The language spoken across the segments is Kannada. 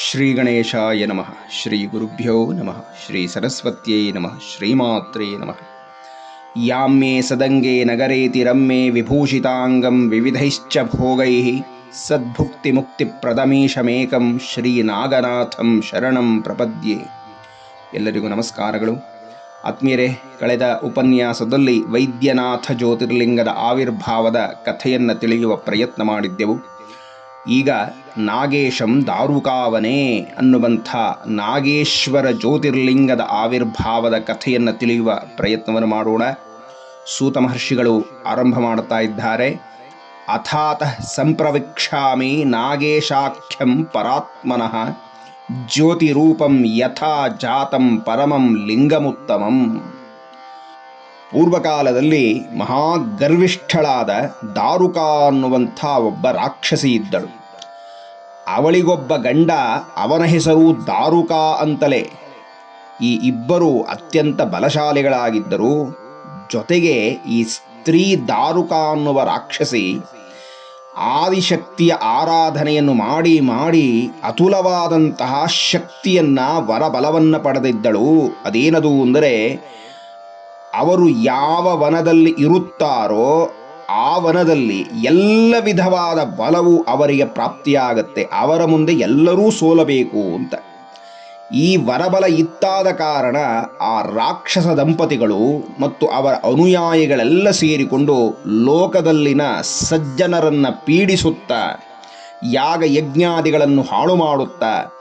ಶ್ರೀ ಗಣೇಶಾಯ ನಮಃ ಶ್ರೀ ಗುರುಭ್ಯೋ ನಮಃ ಶ್ರೀ ಸರಸ್ವತ್ಯೈ ನಮಃ ಶ್ರೀಮಾತ್ರೇ ನಮಃ ಯಾಮ್ಯೇ ಸದಂಗೆ ನಗರೇತಿ ರಮ್ಯೆ ವಿಭೂಷಿತಾಂಗಂ ವಿವಿಧೈಶ್ಚ ಭೋಗೈ ಸದ್ಭುಕ್ತಿ ಮುಕ್ತಿ ಪ್ರದಮೀಶಮೇಕಂ ಶ್ರೀ ಶ್ರೀನಾಗನಾಥಂ ಶರಣಂ ಪ್ರಪದ್ಯೆ ಎಲ್ಲರಿಗೂ ನಮಸ್ಕಾರಗಳು. ಆತ್ಮೀಯರೇ, ಕಳೆದ ಉಪನ್ಯಾಸದಲ್ಲಿ ವೈದ್ಯನಾಥ ಜ್ಯೋತಿರ್ಲಿಂಗದ ಆವಿರ್ಭಾವದ ಕಥೆಯನ್ನು ತಿಳಿಯುವ ಪ್ರಯತ್ನ ಮಾಡಿದ್ದೆವು. ಈಗ ನಾಗೇಶಂ ದಾರುಕಾವನೆ ಅನ್ನುವಂಥ ನಾಗೇಶ್ವರ ಜ್ಯೋತಿರ್ಲಿಂಗದ ಆವಿರ್ಭಾವದ ಕಥೆಯನ್ನು ತಿಳಿಯುವ ಪ್ರಯತ್ನವನ್ನು ಮಾಡೋಣ. ಸೂತ ಮಹರ್ಷಿಗಳು ಆರಂಭ ಮಾಡುತ್ತಾ ಇದ್ದಾರೆ. ಅಥಾತಃ ಸಂಪ್ರವಿಕ್ಷಾಮಿ ನಾಗೇಶಾಖ್ಯಂ ಪರಾತ್ಮನಃ ಜ್ಯೋತಿರೂಪಂ ಯಥಾ ಜಾತಂ ಪರಮಂ ಲಿಂಗಮುತ್ತಮಂ. ಪೂರ್ವಕಾಲದಲ್ಲಿ ಮಹಾಗರ್ವಿಷ್ಠಳಾದ ದಾರುಕ ಅನ್ನುವಂಥ ಒಬ್ಬ ರಾಕ್ಷಸಿ ಇದ್ದಳು. ಅವಳಿಗೊಬ್ಬ ಗಂಡ ಅವನ ಹೆಸರು ದಾರುಕ ಅಂತಲೇ. ಈ ಇಬ್ಬರು ಅತ್ಯಂತ ಬಲಶಾಲಿಗಳಾಗಿದ್ದರು ಜೊತೆಗೆ ಈ ಸ್ತ್ರೀ ದಾರುಕ ಅನ್ನುವ ರಾಕ್ಷಸಿ ಆದಿಶಕ್ತಿಯ ಆರಾಧನೆಯನ್ನು ಮಾಡಿ ಮಾಡಿ ಅತುಲವಾದಂತಹ ಶಕ್ತಿಯನ್ನ ವರಬಲವನ್ನು ಪಡೆದಿದ್ದಳು. ಅದೇನದು ಅಂದರೆ ಅವರು ಯಾವ ವನದಲ್ಲಿ ಇರುತ್ತಾರೋ ಆ ವನದಲ್ಲಿ ಎಲ್ಲ ವಿಧವಾದ ಬಲವು ಅವರಿಗೆ ಪ್ರಾಪ್ತಿಯಾಗತ್ತೆ. ಅವರ ಮುಂದೆ ಎಲ್ಲರೂ ಸೋಲಬೇಕು ಅಂತ. ಈ ವರಬಲ ಇತ್ತಾದ ಕಾರಣ ಆ ರಾಕ್ಷಸ ದಂಪತಿಗಳು ಮತ್ತು ಅವರ ಅನುಯಾಯಿಗಳೆಲ್ಲ ಸೇರಿಕೊಂಡು ಲೋಕದಲ್ಲಿನ ಸಜ್ಜನರನ್ನು ಪೀಡಿಸುತ್ತಾ, ಯಾಗ ಯಜ್ಞಾದಿಗಳನ್ನು ಹಾಳು ಮಾಡುತ್ತಾ,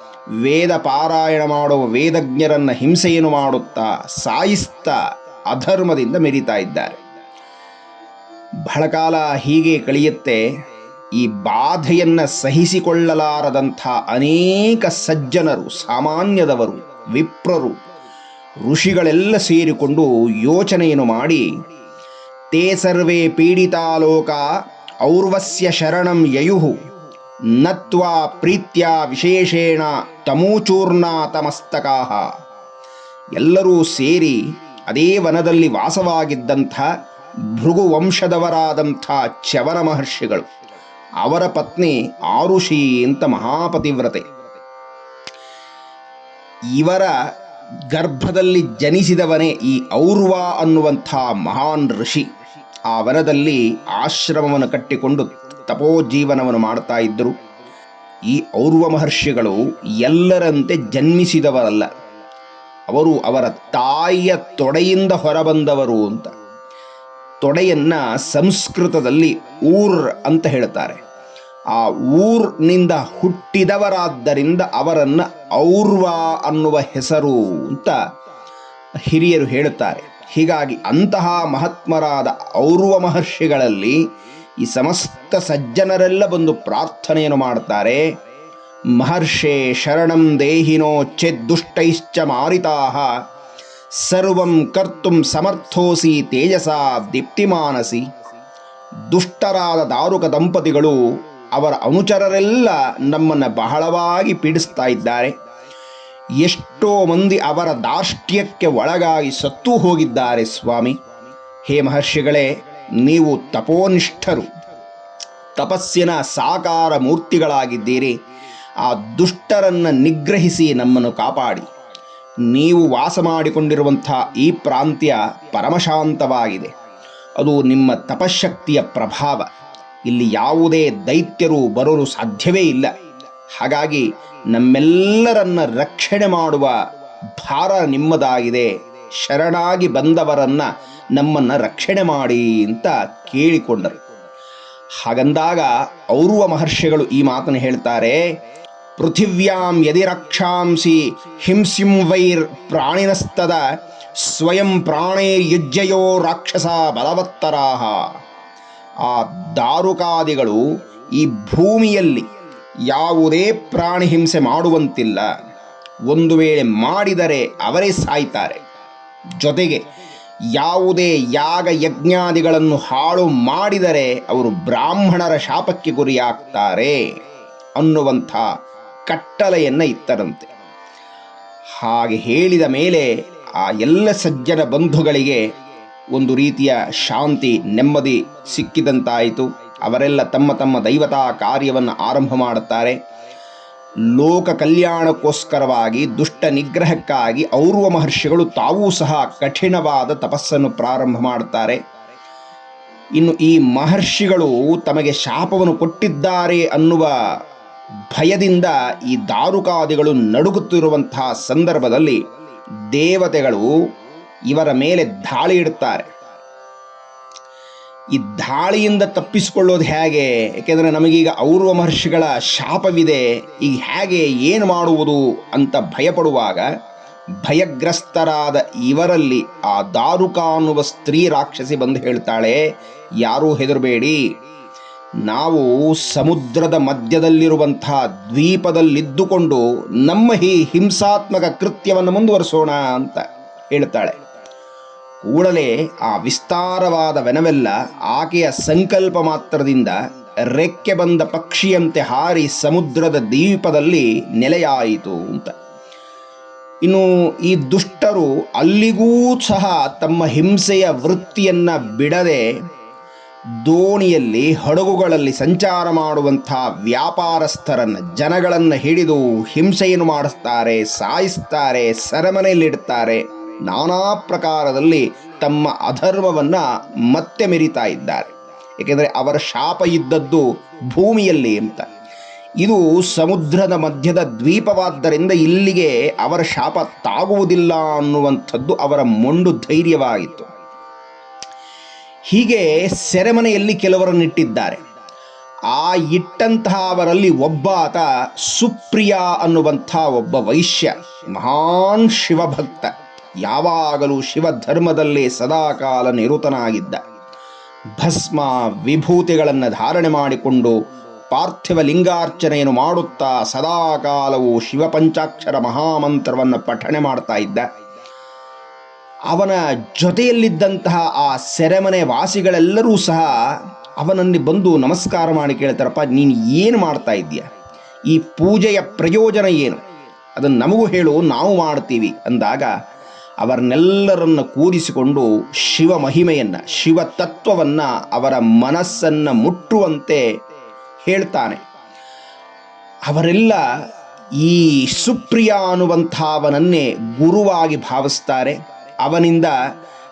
ವೇದ ಪಾರಾಯಣ ಮಾಡುವ ವೇದಜ್ಞರನ್ನು ಹಿಂಸೆಯನ್ನು ಮಾಡುತ್ತಾ, ಸಾಯಿಸ್ತಾ ಅಧರ್ಮದಿಂದ ಮೆರಿತಾ ಇದ್ದಾರೆ. ಬಹಳ ಕಾಲ ಹೀಗೆ ಕಳೆಯುತ್ತೆ, ಈ ಬಾಧೆಯನ್ನು ಸಹಿಸಿಕೊಳ್ಳಲಾರದಂಥ ಅನೇಕ ಸಜ್ಜನರು, ಸಾಮಾನ್ಯದವರು, ವಿಪ್ರರು, ಋಷಿಗಳೆಲ್ಲ ಸೇರಿಕೊಂಡು ಯೋಚನೆಯನ್ನು ಮಾಡಿ, ತೇ ಸರ್ವೇ ಪೀಡಿತಾಲೋಕ ಔರ್ವಸ್ಯ ಶರಣಂ ಯಯುಹು ನತ್ವಾ ಪ್ರೀತ್ಯ ವಿಶೇಷೇಣ ತಮೂಚೂರ್ಣಾತಮಸ್ತಕಾಹ. ಎಲ್ಲರೂ ಸೇರಿ ಅದೇ ವನದಲ್ಲಿ ವಾಸವಾಗಿದ್ದಂಥ ಭೃಗುವಂಶದವರಾದಂಥ ಚವರ ಮಹರ್ಷಿಗಳು. ಅವರ ಪತ್ನಿ ಆರುಷಿ ಅಂತ ಮಹಾಪತಿವ್ರತೆ. ಇವರ ಗರ್ಭದಲ್ಲಿ ಜನಿಸಿದವನೇ ಈ ಔರ್ವ ಅನ್ನುವಂಥ ಮಹಾನ್ ಋಷಿ. ಆ ವನದಲ್ಲಿ ಆಶ್ರಮವನ್ನು ಕಟ್ಟಿಕೊಂಡು ತಪೋಜೀವನವನ್ನು ಮಾಡ್ತಾ ಇದ್ದರು. ಈ ಔರ್ವ ಮಹರ್ಷಿಗಳು ಎಲ್ಲರಂತೆ ಜನ್ಮಿಸಿದವರಲ್ಲ. ಅವರು ಅವರ ತಾಯಿಯ ತೊಡೆಯಿಂದ ಹೊರಬಂದವರು ಅಂತ. ತೊಡೆಯನ್ನ ಸಂಸ್ಕೃತದಲ್ಲಿ ಊರ್ ಅಂತ ಹೇಳ್ತಾರೆ. ಆ ಊರ್ನಿಂದ ಹುಟ್ಟಿದವರಾದ್ದರಿಂದ ಅವರನ್ನು ಔರ್ವ ಅನ್ನುವ ಹೆಸರು ಅಂತ ಹಿರಿಯರು ಹೇಳುತ್ತಾರೆ. ಹೀಗಾಗಿ ಅಂತಹ ಮಹಾತ್ಮರಾದ ಔರ್ವ ಮಹರ್ಷಿಗಳಲ್ಲಿ ಈ ಸಮಸ್ತ ಸಜ್ಜನರೆಲ್ಲ ಬಂದು ಪ್ರಾರ್ಥನೆಯನ್ನು ಮಾಡ್ತಾರೆ. ಮಹರ್ಷೇ ಶರಣಂ ದೇಹಿನೋ ಚೆದ್ದುಷ್ಟೈಶ್ಚ ಮಾರಿತಾಹ ಸರ್ವಂ ಕರ್ತುಂ ಸಮರ್ಥೋಸಿ ತೇಜಸ ದೀಪ್ತಿಮಾನಸಿ. ದುಷ್ಟರಾದ ದಾರುಕ ದಂಪತಿಗಳು ಅವರ ಅನುಚರರೆಲ್ಲ ನಮ್ಮನ್ನು ಬಹಳವಾಗಿ ಪೀಡಿಸ್ತಾ ಇದ್ದಾರೆ. ಎಷ್ಟೋ ಮಂದಿ ಅವರ ದಾಷ್ಟ್ಯಕ್ಕೆ ಒಳಗಾಗಿ ಸತ್ತು ಹೋಗಿದ್ದಾರೆ ಸ್ವಾಮಿ. ಹೇ ಮಹರ್ಷಿಗಳೇ, ನೀವು ತಪೋನಿಷ್ಠರು. ತಪಸ್ಸಿನ ಸಾಕಾರ ಮೂರ್ತಿಗಳಾಗಿದ್ದೀರಿ. ಆ ದುಷ್ಟರನ್ನು ನಿಗ್ರಹಿಸಿ ನಮ್ಮನ್ನು ಕಾಪಾಡಿ. ನೀವು ವಾಸ ಮಾಡಿಕೊಂಡಿರುವಂಥ ಈ ಪ್ರಾಂತ್ಯ ಪರಮಶಾಂತವಾಗಿದೆ. ಅದು ನಿಮ್ಮ ತಪಶಕ್ತಿಯ ಪ್ರಭಾವ. ಇಲ್ಲಿ ಯಾವುದೇ ದೈತ್ಯರು ಬರಲು ಸಾಧ್ಯವೇ ಇಲ್ಲ. ಹಾಗಾಗಿ ನಮ್ಮೆಲ್ಲರನ್ನ ರಕ್ಷಣೆ ಮಾಡುವ ಭಾರ ನಿಮ್ಮದಾಗಿದೆ. ಶರಣಾಗಿ ಬಂದವರನ್ನ ನಮ್ಮನ್ನ ರಕ್ಷಣೆ ಮಾಡಿ ಅಂತ ಕೇಳಿಕೊಂಡರು. ಹಾಗಂದಾಗ ಔರ್ವ ಮಹರ್ಷಿಗಳು ಈ ಮಾತನ್ನು ಹೇಳ್ತಾರೆ ಪೃಥಿವ್ಯಾಂ ಯದಿ ರಕ್ಷಾಂಸಿ, ಹಿಂಸಿಂ ವೈರ್ ಪ್ರಾಣಿನಸ್ತದ, ಸ್ವಯಂ ಪ್ರಾಣೇ ಯುಜ್ಜಯೋ ರಾಕ್ಷಸ ಬಲವತ್ತರಾಹ. ಆ ದಾರುಕಾದಿಗಳು ಈ ಭೂಮಿಯಲ್ಲಿ ಯಾವುದೇ ಪ್ರಾಣಿ ಹಿಂಸೆ ಮಾಡುವಂತಿಲ್ಲ. ಒಂದು ವೇಳೆ ಮಾಡಿದರೆ ಅವರೇ ಸಾಯ್ತಾರೆ. ಜೊತೆಗೆ ಯಾವುದೇ ಯಾಗ ಯಜ್ಞಾದಿಗಳನ್ನು ಹಾಳು ಮಾಡಿದರೆ ಅವರು ಬ್ರಾಹ್ಮಣರ ಶಾಪಕ್ಕೆ ಗುರಿಯಾಗ್ತಾರೆ ಅನ್ನುವಂಥ ಕಟ್ಟಳೆಯನ್ನು ಇತ್ತರಂತೆ ಹಾಗೆ ಹೇಳಿದ ಮೇಲೆ ಆ ಎಲ್ಲ ಸಜ್ಜನ ಬಂಧುಗಳಿಗೆ ಒಂದು ರೀತಿಯ ಶಾಂತಿ, ನೆಮ್ಮದಿ ಸಿಕ್ಕಿದಂತಾಯಿತು. ಅವರೆಲ್ಲ ತಮ್ಮ ತಮ್ಮ ದೈವತಾ ಕಾರ್ಯವನ್ನು ಆರಂಭ ಮಾಡುತ್ತಾರೆ. ಲೋಕ ಕಲ್ಯಾಣಕ್ಕೋಸ್ಕರವಾಗಿ, ದುಷ್ಟ ನಿಗ್ರಹಕ್ಕಾಗಿ ಔರ್ವ ಮಹರ್ಷಿಗಳು ತಾವೂ ಸಹ ಕಠಿಣವಾದ ತಪಸ್ಸನ್ನು ಪ್ರಾರಂಭ ಮಾಡುತ್ತಾರೆ. ಇನ್ನು ಈ ಮಹರ್ಷಿಗಳು ತಮಗೆ ಶಾಪವನ್ನು ಕೊಟ್ಟಿದ್ದಾರೆ ಅನ್ನುವ ಭಯದಿಂದ ಈ ದಾರುಕಾದಿಗಳು ನಡುಗುತ್ತಿರುವಂತಹ ಸಂದರ್ಭದಲ್ಲಿ ದೇವತೆಗಳು ಇವರ ಮೇಲೆ ದಾಳಿ ಇಡುತ್ತಾರೆ. ಈ ದಾಳಿಯಿಂದ ತಪ್ಪಿಸಿಕೊಳ್ಳೋದು ಹೇಗೆ? ಏಕೆಂದರೆ ನಮಗೀಗ ಔರ್ವ ಮಹರ್ಷಿಗಳ ಶಾಪವಿದೆ. ಈಗ ಹೇಗೆ ಏನು ಮಾಡುವುದು ಅಂತ ಭಯಪಡುವಾಗ ಭಯಗ್ರಸ್ತರಾದ ಇವರಲ್ಲಿ ಆ ದಾರುಕ ಅನ್ನುವ ಸ್ತ್ರೀ ರಾಕ್ಷಸಿ ಬಂದು ಹೇಳ್ತಾಳೆ, ಯಾರೂ ಹೆದರಬೇಡಿ ನಾವು ಸಮುದ್ರದ ಮಧ್ಯದಲ್ಲಿರುವಂತಹ ದ್ವೀಪದಲ್ಲಿದ್ದುಕೊಂಡು ನಮ್ಮ ಈ ಹಿಂಸಾತ್ಮಕ ಕೃತ್ಯವನ್ನು ಮುಂದುವರಿಸೋಣ ಅಂತ ಹೇಳ್ತಾಳೆ. ಕೂಡಲೇ ಆ ವಿಸ್ತಾರವಾದ ವೆನವೆಲ್ಲ ಆಕೆಯ ಸಂಕಲ್ಪ ಮಾತ್ರದಿಂದ ರೆಕ್ಕೆ ಬಂದ ಪಕ್ಷಿಯಂತೆ ಹಾರಿ ಸಮುದ್ರದ ದ್ವೀಪದಲ್ಲಿ ನೆಲೆಯಾಯಿತು ಅಂತ. ಇನ್ನು ಈ ದುಷ್ಟರು ಅಲ್ಲಿಗೂ ಸಹ ತಮ್ಮ ಹಿಂಸೆಯ ವೃತ್ತಿಯನ್ನು ಬಿಡದೆ ದೋಣಿಯಲ್ಲಿ ಹಡಗುಗಳಲ್ಲಿ ಸಂಚಾರ ಮಾಡುವಂಥ ವ್ಯಾಪಾರಸ್ಥರನ್ನು, ಜನಗಳನ್ನು ಹಿಡಿದು ಹಿಂಸೆಯನ್ನು ಮಾಡಿಸ್ತಾರೆ, ಸಾಯಿಸ್ತಾರೆ, ಸೆರೆಮನೆಯಲ್ಲಿಡ್ತಾರೆ. ನಾನಾ ಪ್ರಕಾರದಲ್ಲಿ ತಮ್ಮ ಅಧರ್ಮವನ್ನು ಮತ್ತೆ ಮೆರಿತಾ ಇದ್ದಾರೆ. ಏಕೆಂದರೆ ಅವರ ಶಾಪ ಇದ್ದದ್ದು ಭೂಮಿಯಲ್ಲಿ ಅಂತ. ಇದು ಸಮುದ್ರದ ಮಧ್ಯದ ದ್ವೀಪವಾದ್ದರಿಂದ ಇಲ್ಲಿಗೆ ಅವರ ಶಾಪ ತಾಗುವುದಿಲ್ಲ ಅನ್ನುವಂಥದ್ದು ಅವರ ಮೊಂಡು ಧೈರ್ಯವಾಗಿತ್ತು ಹೀಗೆ ಸೆರೆಮನೆಯಲ್ಲಿ ಕೆಲವರನ್ನಿಟ್ಟಿದ್ದಾರೆ. ಆ ಇಟ್ಟಂತಹ ಅವರಲ್ಲಿ ಒಬ್ಬ ಆತ ಸುಪ್ರಿಯ ಅನ್ನುವಂಥ ಒಬ್ಬ ವೈಶ್ಯ, ಮಹಾನ್ ಶಿವಭಕ್ತ, ಯಾವಾಗಲೂ ಶಿವಧರ್ಮದಲ್ಲಿ ಸದಾಕಾಲ ನಿರುತನಾಗಿದ್ದ. ಭಸ್ಮ ವಿಭೂತಿಗಳನ್ನು ಧಾರಣೆ ಮಾಡಿಕೊಂಡು ಪಾರ್ಥಿವ ಲಿಂಗಾರ್ಚನೆಯನ್ನು ಮಾಡುತ್ತಾ ಸದಾಕಾಲವು ಶಿವಪಂಚಾಕ್ಷರ ಮಹಾಮಂತ್ರವನ್ನು ಪಠಣೆ ಮಾಡ್ತಾ ಇದ್ದ. ಅವನ ಜೊತೆಯಲ್ಲಿದ್ದಂತಹ ಆ ಸೆರೆಮನೆ ವಾಸಿಗಳೆಲ್ಲರೂ ಸಹ ಅವನಲ್ಲಿ ಬಂದು ನಮಸ್ಕಾರ ಮಾಡಿ ಕೇಳ್ತಾರಪ್ಪ, ನೀನು ಏನು ಮಾಡ್ತಾ ಇದ್ದೀಯ? ಈ ಪೂಜೆಯ ಪ್ರಯೋಜನ ಏನು? ಅದನ್ನು ನಮಗೂ ಹೇಳು, ನಾವು ಮಾಡ್ತೀವಿ ಅಂದಾಗ ಅವರನ್ನೆಲ್ಲರನ್ನು ಕೂರಿಸಿಕೊಂಡು ಶಿವ ಮಹಿಮೆಯನ್ನು, ಶಿವ ತತ್ವವನ್ನು ಅವರ ಮನಸ್ಸನ್ನು ಮುಟ್ಟುವಂತೆ ಹೇಳ್ತಾನೆ. ಅವರೆಲ್ಲ ಈ ಸುಪ್ರಿಯ ಅನ್ನುವಂಥವನನ್ನೇ ಗುರುವಾಗಿ ಭಾವಿಸ್ತಾರೆ. ಅವನಿಂದ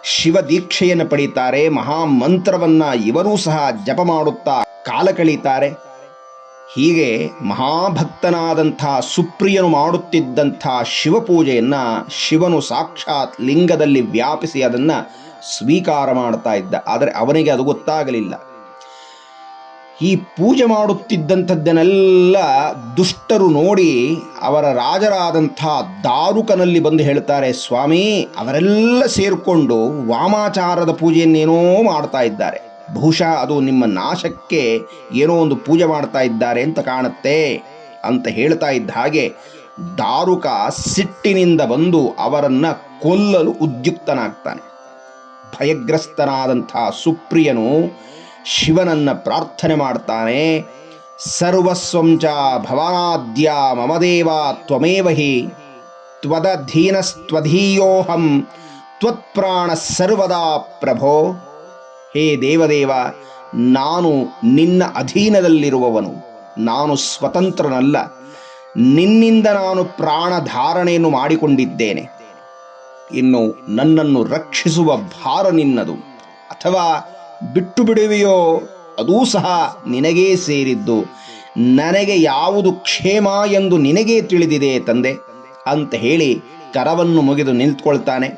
ಶಿವ ದೀಕ್ಷೆಯನ್ನು ಪಡೀತಾರೆ, ಮಹಾಮಂತ್ರವನ್ನ ಇವರೂ ಸಹ ಜಪ ಮಾಡುತ್ತಾ ಕಾಲ ಕಳೀತಾರೆ. ಹೀಗೆ ಮಹಾಭಕ್ತನಾದಂಥ ಸುಪ್ರಿಯನು ಮಾಡುತ್ತಿದ್ದಂಥ ಶಿವಪೂಜೆಯನ್ನ ಶಿವನು ಸಾಕ್ಷಾತ್ ಲಿಂಗದಲ್ಲಿ ವ್ಯಾಪಿಸಿ ಅದನ್ನ ಸ್ವೀಕಾರ ಮಾಡ್ತಾ ಇದ್ದ. ಆದರೆ ಅವನಿಗೆ ಅದು ಗೊತ್ತಾಗಲಿಲ್ಲ. ಈ ಪೂಜೆ ಮಾಡುತ್ತಿದ್ದಂಥದ್ದನ್ನೆಲ್ಲ ದುಷ್ಟರು ನೋಡಿ ಅವರ ರಾಜರಾದಂಥ ದಾರುಕನಲ್ಲಿ ಬಂದು ಹೇಳ್ತಾರೆ ಸ್ವಾಮಿ, ಅವರೆಲ್ಲ ಸೇರಿಕೊಂಡು ವಾಮಾಚಾರದ ಪೂಜೆಯನ್ನೇನೋ ಮಾಡ್ತಾ ಇದ್ದಾರೆ. ಬಹುಶಃ ಅದು ನಿಮ್ಮ ನಾಶಕ್ಕೆ ಏನೋ ಒಂದು ಪೂಜೆ ಮಾಡ್ತಾ ಇದ್ದಾರೆ ಅಂತ ಕಾಣುತ್ತೆ, ಅಂತ ಹೇಳ್ತಾ ಇದ್ದ ಹಾಗೆ ದಾರುಕ ಸಿಟ್ಟಿನಿಂದ ಬಂದು ಅವರನ್ನು ಕೊಲ್ಲಲು ಉದ್ಯುಕ್ತನಾಗ್ತಾನೆ. ಭಯಗ್ರಸ್ತನಾದಂಥ ಸುಪ್ರಿಯನು ಶಿವನನ್ನ ಪ್ರಾರ್ಥನೆ ಮಾಡ್ತಾನೆ. ಸರ್ವಸ್ವಂಚ ಭವಾನಾದ್ಯ ಮಮದೇವ ತ್ವಮೇವ ಹಿ ತ್ವದಧೀನಸ್ತ್ವಧೀಯೋಹಂ ತ್ವತ್ಪ್ರಾಣ ಸರ್ವದಾ ಪ್ರಭೋ. ಹೇ ದೇವದೇವ, ನಾನು ನಿನ್ನ ಅಧೀನದಲ್ಲಿರುವವನು. ನಾನು ಸ್ವತಂತ್ರನಲ್ಲ. ನಿನ್ನಿಂದ ನಾನು ಪ್ರಾಣ ಧಾರಣೆಯನ್ನು ಮಾಡಿಕೊಂಡಿದ್ದೇನೆ. ಇನ್ನು ನನ್ನನ್ನು ರಕ್ಷಿಸುವ ಭಾರ ನಿನ್ನದು. ಅಥವಾ ಬಿಟ್ಟು ಬಿಡುವೆಯೋ ಅದೂ ಸಹ ನಿನಗೇ ಸೇರಿದ್ದು. ನನಗೆ ಯಾವುದು ಕ್ಷೇಮ ಎಂದು ನಿನಗೇ ತಿಳಿದಿದೆ ತಂದೆ, ಅಂತ ಹೇಳಿ ಕರವನ್ನು ಮುಗಿದು ನಿಂತ್ಕೊಳ್ತಾನೆ.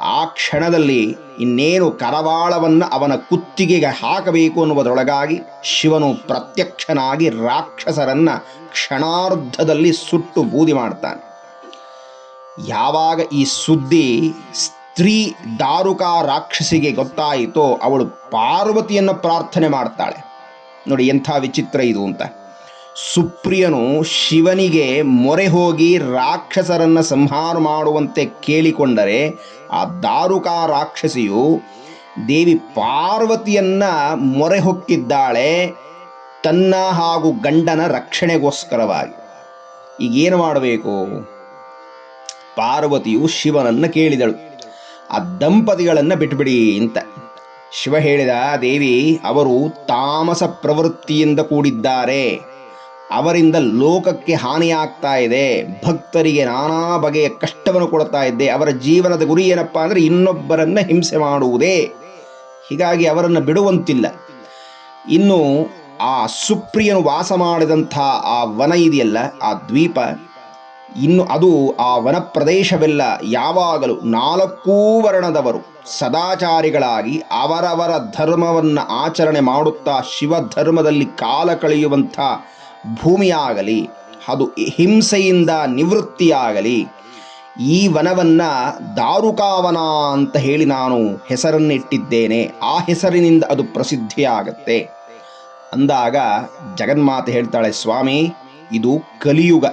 ಆ ಕ್ಷಣದಲ್ಲಿ ಇನ್ನೇನು ಕರವಾಳವನ್ನು ಅವನ ಕುತ್ತಿಗೆಗೆ ಹಾಕಬೇಕು ಅನ್ನುವುದರೊಳಗಾಗಿ ಶಿವನು ಪ್ರತ್ಯಕ್ಷನಾಗಿ ರಾಕ್ಷಸರನ್ನ ಕ್ಷಣಾರ್ಧದಲ್ಲಿ ಸುಟ್ಟು ಬೂದಿ ಮಾಡ್ತಾನೆ. ಯಾವಾಗ ಈ ಸುದ್ದಿ ಸ್ತ್ರೀ ದಾರುಕ ರಾಕ್ಷಸಿಗೆ ಗೊತ್ತಾಯಿತೋ ಅವಳು ಪಾರ್ವತಿಯನ್ನು ಪ್ರಾರ್ಥನೆ ಮಾಡ್ತಾಳೆ. ನೋಡಿ ಎಂಥ ವಿಚಿತ್ರ ಇದು ಅಂತ. ಸುಪ್ರಿಯನು ಶಿವನಿಗೆ ಮೊರೆ ಹೋಗಿ ರಾಕ್ಷಸರನ್ನು ಸಂಹಾರ ಮಾಡುವಂತೆ ಕೇಳಿಕೊಂಡರೆ ಆ ದಾರುಕ ರಾಕ್ಷಸಿಯು ದೇವಿ ಪಾರ್ವತಿಯನ್ನ ಮೊರೆ ಹೊಕ್ಕಿದ್ದಾಳೆ ತನ್ನ ಹಾಗೂ ಗಂಡನ ರಕ್ಷಣೆಗೋಸ್ಕರವಾಗಿ. ಈಗೇನು ಮಾಡಬೇಕು? ಪಾರ್ವತಿಯು ಶಿವನನ್ನು ಕೇಳಿದಳು. ಆ ದಂಪತಿಗಳನ್ನು ಬಿಟ್ಬಿಡಿ ಅಂತ. ಶಿವ ಹೇಳಿದ, ದೇವಿ, ಅವರು ತಾಮಸ ಪ್ರವೃತ್ತಿಯಿಂದ ಕೂಡಿದ್ದಾರೆ. ಅವರಿಂದ ಲೋಕಕ್ಕೆ ಹಾನಿಯಾಗ್ತಾ ಇದೆ. ಭಕ್ತರಿಗೆ ನಾನಾ ಬಗೆಯ ಕಷ್ಟವನ್ನು ಕೊಡ್ತಾ ಇದ್ದೆ. ಅವರ ಜೀವನದ ಗುರಿ ಏನಪ್ಪ ಅಂದರೆ ಇನ್ನೊಬ್ಬರನ್ನು ಹಿಂಸೆ ಮಾಡುವುದೇ. ಹೀಗಾಗಿ ಅವರನ್ನು ಬಿಡುವಂತಿಲ್ಲ. ಇನ್ನು ಆ ಸುಪ್ರಿಯನು ವಾಸ ಮಾಡಿದಂಥ ಆ ವನ ಇದೆಯಲ್ಲ, ಆ ದ್ವೀಪ ಇನ್ನು ಅದು ಆ ವನ ಪ್ರದೇಶವೆಲ್ಲ ಯಾವಾಗಲೂ ನಾಲ್ಕೂ ವರ್ಣದವರು ಸದಾಚಾರಿಗಳಾಗಿ ಅವರವರ ಧರ್ಮವನ್ನು ಆಚರಣೆ ಮಾಡುತ್ತಾ ಶಿವಧರ್ಮದಲ್ಲಿ ಕಾಲ ಕಳೆಯುವಂಥ ಭೂಮಿಯಾಗಲಿ, ಅದು ಹಿಂಸೆಯಿಂದ ನಿವೃತ್ತಿಯಾಗಲಿ, ಈ ವನವನ್ನ ದಾರುಕಾವನ ಅಂತ ಹೇಳಿ ನಾನು ಹೆಸರನ್ನಿಟ್ಟಿದ್ದೇನೆ. ಆ ಹೆಸರಿನಿಂದ ಅದು ಪ್ರಸಿದ್ಧಿಯಾಗತ್ತೆ. ಅಂದಾಗ ಜಗನ್ಮಾತೆ ಹೇಳ್ತಾಳೆ, ಸ್ವಾಮಿ, ಇದು ಕಲಿಯುಗ.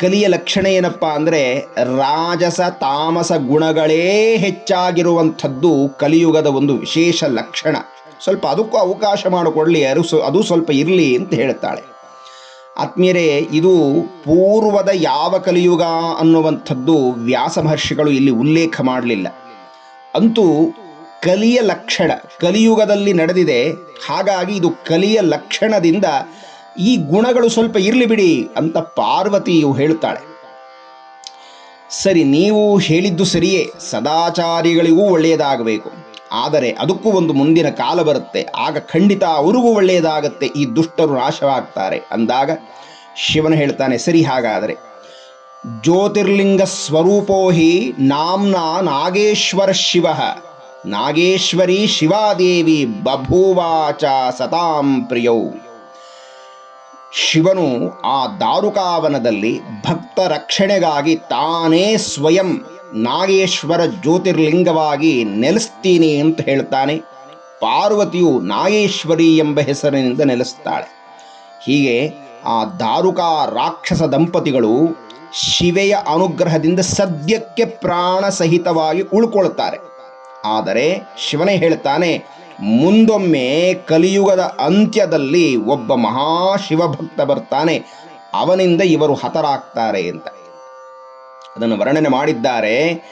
ಕಲಿಯ ಲಕ್ಷಣ ಏನಪ್ಪ ಅಂದರೆ ರಾಜಸ ತಾಮಸ ಗುಣಗಳೇ ಹೆಚ್ಚಾಗಿರುವಂಥದ್ದು ಕಲಿಯುಗದ ಒಂದು ವಿಶೇಷ ಲಕ್ಷಣ. ಸ್ವಲ್ಪ ಅದಕ್ಕೂ ಅವಕಾಶ ಮಾಡಿಕೊಡ್ಲಿ ಅದು ಅದು ಸ್ವಲ್ಪ ಇರಲಿ ಅಂತ ಹೇಳ್ತಾಳೆ. ಆತ್ಮೀಯರೇ, ಇದು ಪೂರ್ವದ ಯಾವ ಕಲಿಯುಗ ಅನ್ನುವಂಥದ್ದು ವ್ಯಾಸ ಮಹರ್ಷಿಗಳು ಇಲ್ಲಿ ಉಲ್ಲೇಖ ಮಾಡಲಿಲ್ಲ. ಅಂತೂ ಕಲಿಯ ಲಕ್ಷಣ, ಕಲಿಯುಗದಲ್ಲಿ ನಡೆದಿದೆ. ಹಾಗಾಗಿ ಇದು ಕಲಿಯ ಲಕ್ಷಣದಿಂದ ಈ ಗುಣಗಳು ಸ್ವಲ್ಪ ಇರಲಿ ಬಿಡಿ ಅಂತ ಪಾರ್ವತಿಯು ಹೇಳ್ತಾಳೆ ಸರಿ, ನೀವು ಹೇಳಿದ್ದು ಸರಿಯೇ, ಸದಾಚಾರಿಗಳಿಗೂ ಒಳ್ಳೆಯದಾಗಬೇಕು. ಆದರೆ ಅದಕ್ಕೂ ಒಂದು ಮುಂದಿನ ಕಾಲ ಬರುತ್ತೆ. ಆಗ ಖಂಡಿತ ಅವರಿಗೂ ಒಳ್ಳೆಯದಾಗತ್ತೆ, ಈ ದುಷ್ಟರು ನಾಶವಾಗ್ತಾರೆ ಅಂದಾಗ ಶಿವನು ಹೇಳ್ತಾನೆ, ಸರಿ ಹಾಗಾದರೆ. ಜ್ಯೋತಿರ್ಲಿಂಗ ಸ್ವರೂಪೋ ಹಿ ನಾಮ್ನ ನಾಗೇಶ್ವರ ಶಿವ. ನಾಗೇಶ್ವರಿ ಶಿವಾದೇವಿ ಬಭೂವಾಚ ಸತಾಂ ಪ್ರಿಯೌ. ಶಿವನು ಆ ದಾರುಕಾವನದಲ್ಲಿ ಭಕ್ತ ರಕ್ಷಣೆಗಾಗಿ ತಾನೇ ಸ್ವಯಂ ನಾಗೇಶ್ವರ ಜ್ಯೋತಿರ್ಲಿಂಗವಾಗಿ ನೆಲೆಸ್ತೀನಿ ಅಂತ ಹೇಳ್ತಾನೆ. ಪಾರ್ವತಿಯು ನಾಗೇಶ್ವರಿ ಎಂಬ ಹೆಸರಿನಿಂದ ನೆಲೆಸ್ತಾಳೆ. ಹೀಗೆ ಆ ದಾರುಕಾ ರಾಕ್ಷಸ ದಂಪತಿಗಳು ಶಿವೆಯ ಅನುಗ್ರಹದಿಂದ ಸದ್ಯಕ್ಕೆ ಪ್ರಾಣ ಸಹಿತವಾಗಿ ಉಳ್ಕೊಳ್ತಾರೆ. ಆದರೆ ಶಿವನೇ ಹೇಳ್ತಾನೆ ಮುಂದೊಮ್ಮೆ ಕಲಿಯುಗದ ಅಂತ್ಯದಲ್ಲಿ ಒಬ್ಬ ಮಹಾಶಿವಭಕ್ತ ಬರ್ತಾನೆ. ಅವನಿಂದ ಇವರು ಹತರಾಗ್ತಾರೆ ಅಂತ. ಅದನ್ನು ವರ್ಣನೆ ಮಾಡಿದ್ದಾರೆ.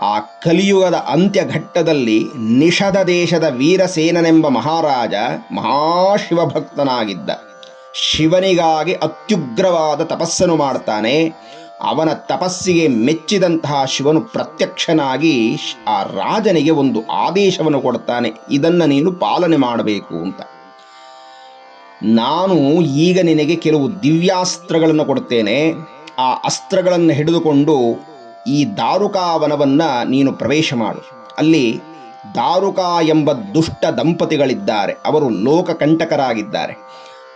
ಆ ಕಲಿಯುಗದ ಅಂತ್ಯ ಘಟ್ಟದಲ್ಲಿ ನಿಷಧ ದೇಶದ ವೀರಸೇನನೆಂಬ ಮಹಾರಾಜ ಮಹಾಶಿವಭಕ್ತನಾಗಿದ್ದ. ಶಿವನಿಗಾಗಿ ಅತ್ಯುಗ್ರವಾದ ತಪಸ್ಸನ್ನು ಮಾಡ್ತಾನೆ. ಅವನ ತಪಸ್ಸಿಗೆ ಮೆಚ್ಚಿದಂತಹ ಶಿವನು ಪ್ರತ್ಯಕ್ಷನಾಗಿ ಆ ರಾಜನಿಗೆ ಒಂದು ಆದೇಶವನ್ನು ಕೊಡ್ತಾನೆ ಇದನ್ನು ನೀನು ಪಾಲನೆ ಮಾಡಬೇಕು ಅಂತ. ನಾನು ಈಗ ನಿನಗೆ ಕೆಲವು ದಿವ್ಯಾಸ್ತ್ರಗಳನ್ನು ಕೊಡ್ತೇನೆ ಆ ಅಸ್ತ್ರಗಳನ್ನು ಹಿಡಿದುಕೊಂಡು ಈ ದಾರುಕಾವನವನ್ನು ನೀನು ಪ್ರವೇಶ ಮಾಡು. ಅಲ್ಲಿ ದಾರುಕಾ ಎಂಬ ದುಷ್ಟ ದಂಪತಿಗಳಿದ್ದಾರೆ. ಅವರು ಲೋಕಕಂಟಕರಾಗಿದ್ದಾರೆ.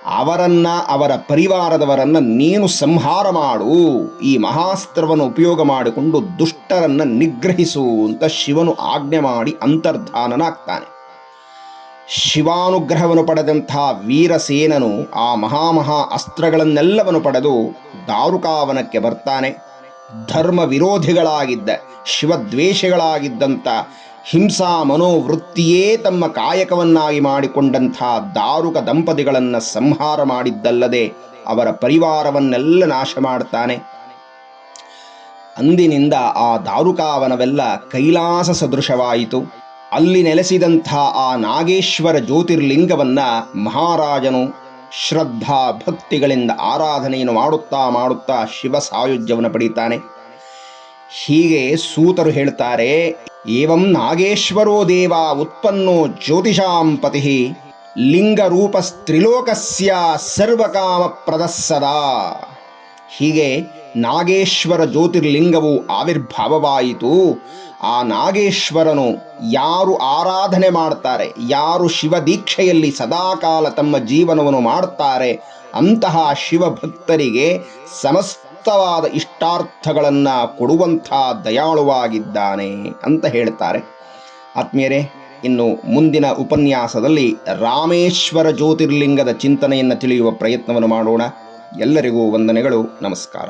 ಅವರನ್ನ, ಅವರ ಪರಿವಾರದವರನ್ನ ನೀನು ಸಂಹಾರ ಮಾಡು. ಈ ಮಹಾಸ್ತ್ರವನ್ನು ಉಪಯೋಗ ಮಾಡಿಕೊಂಡು ದುಷ್ಟರನ್ನ ನಿಗ್ರಹಿಸು ಅಂತ ಶಿವನು ಆಜ್ಞೆ ಮಾಡಿ ಅಂತರ್ಧಾನನಾಗ್ತಾನೆ. ಶಿವಾನುಗ್ರಹವನ್ನು ಪಡೆದಂಥ ವೀರಸೇನನು ಆ ಮಹಾಮಹಾ ಅಸ್ತ್ರಗಳನ್ನೆಲ್ಲವನ್ನು ಪಡೆದು ದಾರುಕಾವನಕ್ಕೆ ಬರ್ತಾನೆ. ಧರ್ಮ ವಿರೋಧಿಗಳಾಗಿದ್ದ ಶಿವದ್ವೇಷಗಳಾಗಿದ್ದಂಥ ಹಿಂಸಾ ಮನೋವೃತ್ತಿಯೇ ತಮ್ಮ ಕಾಯಕವನ್ನಾಗಿ ಮಾಡಿಕೊಂಡಂಥ ದಾರುಕ ದಂಪತಿಗಳನ್ನು ಸಂಹಾರ ಮಾಡಿದ್ದಲ್ಲದೆ ಅವರ ಪರಿವಾರವನ್ನೆಲ್ಲ ನಾಶ ಮಾಡ್ತಾನೆ. ಅಂದಿನಿಂದ ಆ ದಾರುಕಾವನವೆಲ್ಲ ಕೈಲಾಸ ಸದೃಶವಾಯಿತು. ಅಲ್ಲಿ ನೆಲೆಸಿದಂಥ ಆ ನಾಗೇಶ್ವರ ಜ್ಯೋತಿರ್ಲಿಂಗವನ್ನ ಮಹಾರಾಜನು ಶ್ರದ್ಧಾ ಭಕ್ತಿಗಳಿಂದ ಆರಾಧನೆಯನ್ನು ಮಾಡುತ್ತಾ ಮಾಡುತ್ತಾ ಶಿವ ಸಾಯುಜ್ಯವನ್ನು ಪಡೀತಾನೆ. ಹೀಗೆ ಸೂತರು ಹೇಳ್ತಾರೆ ಏವಂ ನಾಗೇಶ್ವರೋ ದೇವ ಉತ್ಪನ್ನೋ ಜ್ಯೋತಿಷಾಂ ಪತಿ ಲಿಂಗರೂಪಸ್ತ್ರಿಲೋಕಸ್ಯ ಸರ್ವಕಾಮ ಪ್ರದಸ್ಸದಾ ಹೀಗೆ ನಾಗೇಶ್ವರ ಜ್ಯೋತಿರ್ಲಿಂಗವು ಆವಿರ್ಭಾವವಾಯಿತು. ಆ ನಾಗೇಶ್ವರನು ಯಾರು ಆರಾಧನೆ ಮಾಡ್ತಾರೆ, ಯಾರು ಶಿವದೀಕ್ಷೆಯಲ್ಲಿ ಸದಾಕಾಲ ತಮ್ಮ ಜೀವನವನ್ನು ಮಾಡ್ತಾರೆ ಅಂತಹ ಶಿವಭಕ್ತರಿಗೆ ಸಮಸ್ತವಾದ ಇಷ್ಟಾರ್ಥಗಳನ್ನು ಕೊಡುವಂಥ ದಯಾಳುವಾಗಿದ್ದಾನೆ ಅಂತ ಹೇಳ್ತಾರೆ. ಆತ್ಮೀಯರೇ, ಇನ್ನು ಮುಂದಿನ ಉಪನ್ಯಾಸದಲ್ಲಿ ರಾಮೇಶ್ವರ ಜ್ಯೋತಿರ್ಲಿಂಗದ ಚಿಂತನೆಯನ್ನು ತಿಳಿಯುವ ಪ್ರಯತ್ನವನ್ನು ಮಾಡೋಣ. ಎಲ್ಲರಿಗೂ ವಂದನೆಗಳು, ನಮಸ್ಕಾರ.